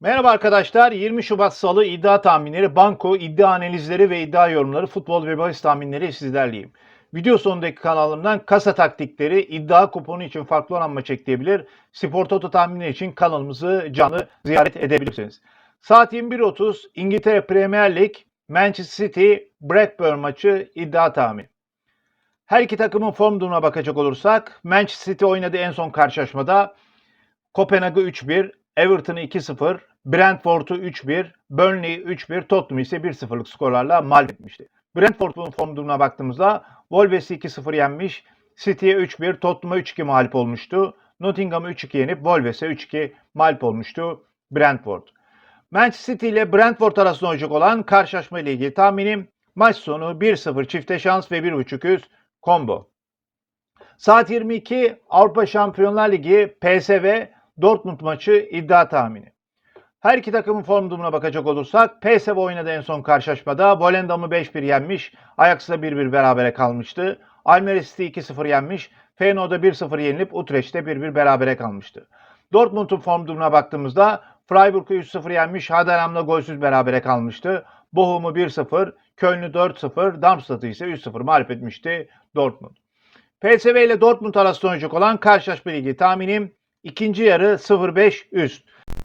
Merhaba arkadaşlar. 20 Şubat Salı iddia tahminleri, banko, iddia analizleri ve iddia yorumları, futbol ve bahis tahminleri sizlerleyim. Video sonundaki kanalımdan kasa taktikleri, iddia kuponu için farklı oran maç ekleyebilir, spor toto tahminleri için kanalımızı canlı ziyaret edebilirsiniz. Saat 21.30 İngiltere Premier Lig Manchester City Blackburn maçı iddia tahmini. Her iki takımın form durumuna bakacak olursak Manchester City oynadığı en son karşılaşmada Kopenhag'ı 3-1, Everton'ı 2-0, Brentford'u 3-1, Burnley'i 3-1, Tottenham'ı ise 1-0'lık skorlarla mağlup etmişti. Brentford'un form durumuna baktığımızda Wolves'i 2-0 yenmiş, City'ye 3-1, Tottenham'a 3-2 mağlup olmuştu. Nottingham'ı 3-2 yenip Wolves'e 3-2 mağlup olmuştu Brentford. Manchester City ile Brentford arasında olacak olan karşılaşma ile ilgili tahminim maç sonu 1-0 çifte şans ve 1.5 üst combo. Saat 22 Avrupa Şampiyonlar Ligi PSV Dortmund maçı iddia tahmini. Her iki takımın form durumuna bakacak olursak PSV oynadı en son karşılaşmada. Volendam'ı 5-1 yenmiş. Ajax'la 1-1 berabere kalmıştı. Almeris'i 2-0 yenmiş. Feyenoord'a 1-0 yenilip Utrecht'te 1-1 berabere kalmıştı. Dortmund'un form durumuna baktığımızda Freiburg'u 3-0 yenmiş. Hadenham'la golsüz berabere kalmıştı. Bochum'u 1-0, Köln'ü 4-0, Darmstadt'ı ise 3-0 mağlup etmişti Dortmund. PSV ile Dortmund arasında oynayacak olan karşılaşma ligi tahminim ikinci yarı 0-5 üst.